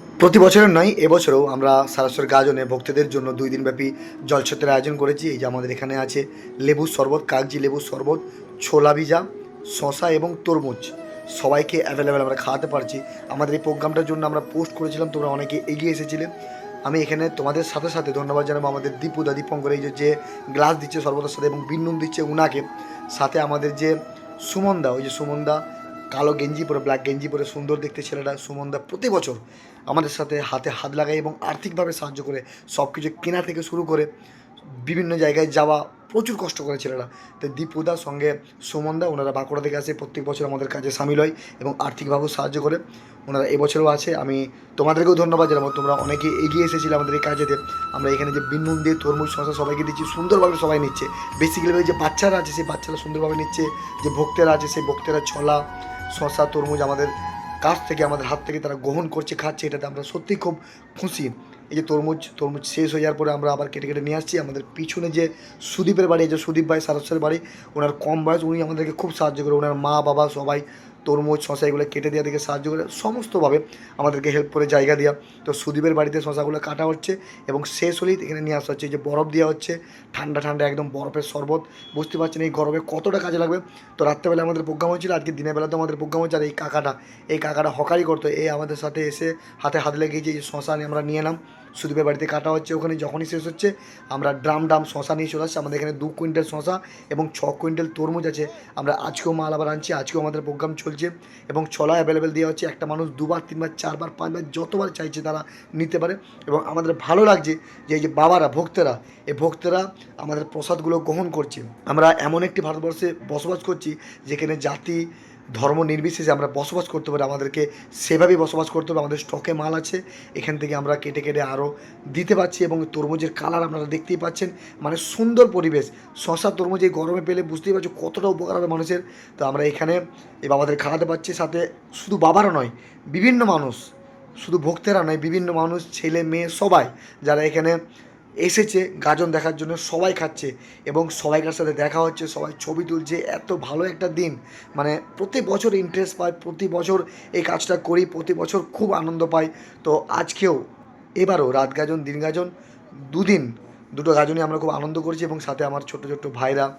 প্রতি বছরের নয়, এবছরও আমরা সারাশ্বর গাজনে ভক্তদের জন্য দুই দিনব্যাপী জলছত্রের আয়োজন করেছি। এই যে আমাদের এখানে আছে লেবু শরবত, কাগজি লেবু শরবত, ছোলা ভিজা শশা এবং তরমুজ। সবাইকে অ্যাভেলেবেল আমরা খাওয়াতে পারছি। আমাদের এই প্রোগ্রামটার জন্য আমরা পোস্ট করেছিলাম, তোমরা অনেকে এগিয়ে এসেছিলে। আমি এখানে তোমাদের সাথে সাথে ধন্যবাদ জানাব আমাদের দীপুদা দীপঙ্কর, এই যে যে গ্লাস দিচ্ছে শরবতের সাথে এবং বিন্নুন দিচ্ছে উনাকে। সাথে আমাদের যে সুমনদা ওই যে সুমনদা কালো গেঞ্জি পরে ব্ল্যাক গেঞ্জি পরে সুন্দর দেখতে ছেলেটা সুমনদা প্রতি বছর আমাদের সাথে হাতে হাত লাগায় এবং আর্থিকভাবে সাহায্য করে সব কিছু কেনা থেকে শুরু করে বিভিন্ন জায়গায় যাওয়া প্রচুর কষ্ট করে ছেলেরা। তো দীপুদার সঙ্গে সুমনদা ওনারা বাঁকুড়া থেকে আসে, প্রত্যেক বছর আমাদের কাজে সামিল হয় এবং আর্থিকভাবেও সাহায্য করে। ওনারা এবছরও আছে, আমি তোমাদেরকেও ধন্যবাদ জানাব, তোমরা অনেকে এগিয়ে এসেছিলে আমাদের এই কাজেতে। আমরা এখানে যে বিনুন দিয়ে তরমুজ শশা সবাইকে দিচ্ছি, সুন্দরভাবে সবাই নিচ্ছে। বেসিক্যালি যে বাচ্চারা আছে, সেই বাচ্চারা সুন্দরভাবে নিচ্ছে, যে ভক্তেরা আছে, সেই ভক্তেরা ছলা শশা তরমুজ আমাদের কাছ থেকে, আমাদের হাত থেকে তারা গ্রহণ করছে, খাচ্ছে, এটাতে আমরা সত্যিই খুব খুশি। এই যে তরমুজ তরমুজ শেষ হয়ে যাওয়ার পরে আমরা আবার কেটে কেটে নিয়ে আসছি। আমাদের পিছনে যে সুদীপের বাড়ি যে সুদীপ ভাই সারস্বের বাড়ি, ওনার কম বয়স, উনি আমাদেরকে খুব সাহায্য করে, ওনার মা বাবা সবাই তরমুজ শশা এগুলো কেটে দেওয়া থেকে সাহায্য করে সমস্তভাবে আমাদেরকে হেল্প করে জায়গা দেওয়া। তো সুদীপের বাড়িতে শশাগুলো কাটা হচ্ছে এবং শেষ হলেই এখানে নিয়ে আসা হচ্ছে। যে বরফ দেওয়া হচ্ছে, ঠান্ডা ঠান্ডা একদম বরফের শরবত। বুঝতে পারছেন এই গরমে কতটা কাজে লাগবে? তো রাত্রেবেলা আমাদের প্রোগ্রাম হয়েছিল, আজকে দিনের বেলা তো আমাদের প্রোগ্রাম হচ্ছে আর এই কাকাটা এই কাকাটা হকারি করতো। এই আমাদের সাথে এসে হাতে হাত লেগেছে যে শশা আমরা নিয়ে এলাম। সুদীপের বাড়িতে কাটা হচ্ছে, ওখানে যখনই শেষ হচ্ছে, আমরা ড্রাম ড্রাম শশা নিয়ে চলে আসছি। আমাদের এখানে দু কুইন্টাল শশা এবং ছ কুইন্টাল তরমুজ আছে। আমরা আজকেও মাল আবার আনছি, আজকেও আমাদের প্রোগ্রাম চলছে এবং ছলা অ্যাভেলেবেল দেওয়া হচ্ছে। একটা মানুষ দুবার, তিনবার, চারবার, পাঁচবার, যতবার চাইছে তারা নিতে পারে এবং আমাদের ভালো লাগছে যে এই যে বাবারা, ভক্তেরা, এই ভক্তেরা আমাদের প্রসাদগুলো গ্রহণ করছে। আমরা এমন একটি ভারতবর্ষে বসবাস করছি যেখানে জাতি ধর্ম নির্বিশেষে আমরা বসবাস করতে পারি, আমাদেরকে সেভাবেই বসবাস করতে হবে, আমাদের স্টকে মাল আছে, এখান থেকে আমরা কেটে কেটে আরও দিতে পারছি এবং তরমুজের কালার আপনারা দেখতেই পাচ্ছেন মানে সুন্দর পরিবেশ। শশা তরমুজ এই গরমে পেলে বুঝতেই পারছ কতটা উপকার হবে মানুষের। তো আমরা এখানে এই বাবাদের খাওয়াতে পারছি, সাথে শুধু বাবারা নয়, বিভিন্ন মানুষ, শুধু ভক্তেরা নয়, বিভিন্ন মানুষ, ছেলে, মেয়ে, সবাই, যারা এখানে এসেছে গাজন দেখার জন্য, সবাই খাচ্ছে এবং সবাইকার সাথে দেখা হচ্ছে, সবাই ছবি তুলছে। এত ভালো একটা দিন। মানে প্রতি বছর ইন্টারেস্ট পাই, প্রতি বছর এই কাজটা করি, প্রতি বছর খুব আনন্দ পাই। তো আজকেও এবারও রাত গাজন, দিন গাজন, দুদিন দুটো গাজনই আমরা খুব আনন্দ করেছি এবং সাথে আমার ছোট ছোট ভাইরা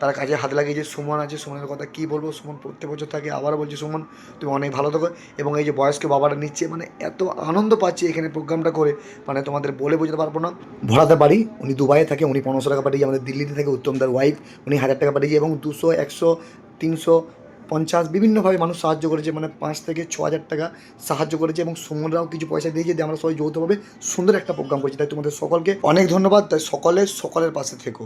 তারা কাজে হাত লাগিয়েছে। সুমন আছে, সুমনের কথা কী বলব? সুমন প্রত্যেক বছর থাকে আবারও বলছি, সুমন, তুমি অনেক ভালো থাকো। এবং এই যে বয়স্ক বাবারা নিচ্ছে মানে এত আনন্দ পাচ্ছি এখানে প্রোগ্রামটা করে মানে তোমাদের বলে বোঝাতে পারব না। ভরাতে পারি উনি দুবাইয়ে থাকে, উনি পনেরোশো টাকা পাঠিয়ে আমাদের দিল্লিতে থাকে, উত্তমদার ওয়াইফ উনি হাজার টাকা পাঠিয়েছে এবং দুশো, একশো, তিনশো, পঞ্চাশ বিভিন্নভাবে মানুষ সাহায্য করেছে মানে পাঁচ থেকে ছ হাজার টাকা সাহায্য করেছে এবং সুমনরাও কিছু পয়সা দিয়েছে যে আমরা সবাই যৌথভাবে সুন্দর একটা প্রোগ্রাম করছি। তাই তোমাদের সকলকে অনেক ধন্যবাদ। তাই সকলে, সকলের পাশে থেকো।